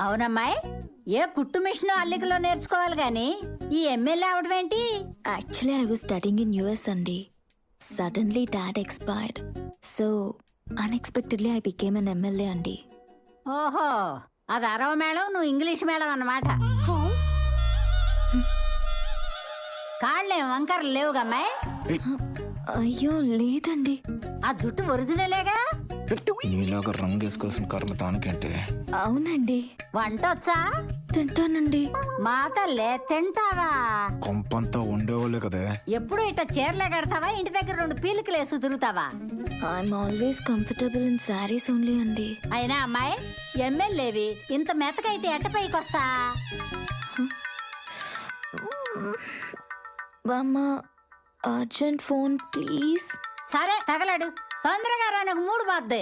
అవునమ్మాయి? ఏ కుట్టు మిషన్ అల్లికలో నేర్చుకోవాలి గాని ఈ ఎమ్మెల్యే అవడం ఏంటి? Actually I was studying in US అండి suddenly dad expired so unexpectedly I became an MLA అండి ఓహో అది అరవ మేళం నువ్వు ఇంగ్లీష్ మేళం అన్నమాట. కాళ్ళేం వంకరలు లేవుగమ్మాయి అయ్యో లేదండి. ఆ జుట్టు ఒరిజినలేగా? నీలాగా రంగు వేసుకోవాల్సిన కర్మ తానుకంటే అవునండి. వంట వచ్చా తింటానండి. మా తల్లే తింటావా? కొంపంతా ఉండేవాళ్ళే కదే. ఎప్పుడు ఇట్ట చీరలే కడతావా? ఇంటి దగ్గర రెండు పీలికలు వేసి తిరుగుతావా? I'm always comfortable in saris only అండి. అయినా అమ్మాయి ఎమ్మెల్యేవి ఇంత మెతకైతే ఎట్ట పైకి వస్తా బామ్మ అర్జెంట్ ఫోన్ ప్లీజ్. సరే తగలడు. தொந்தரகார எனக்கு மூடு பார்த்து.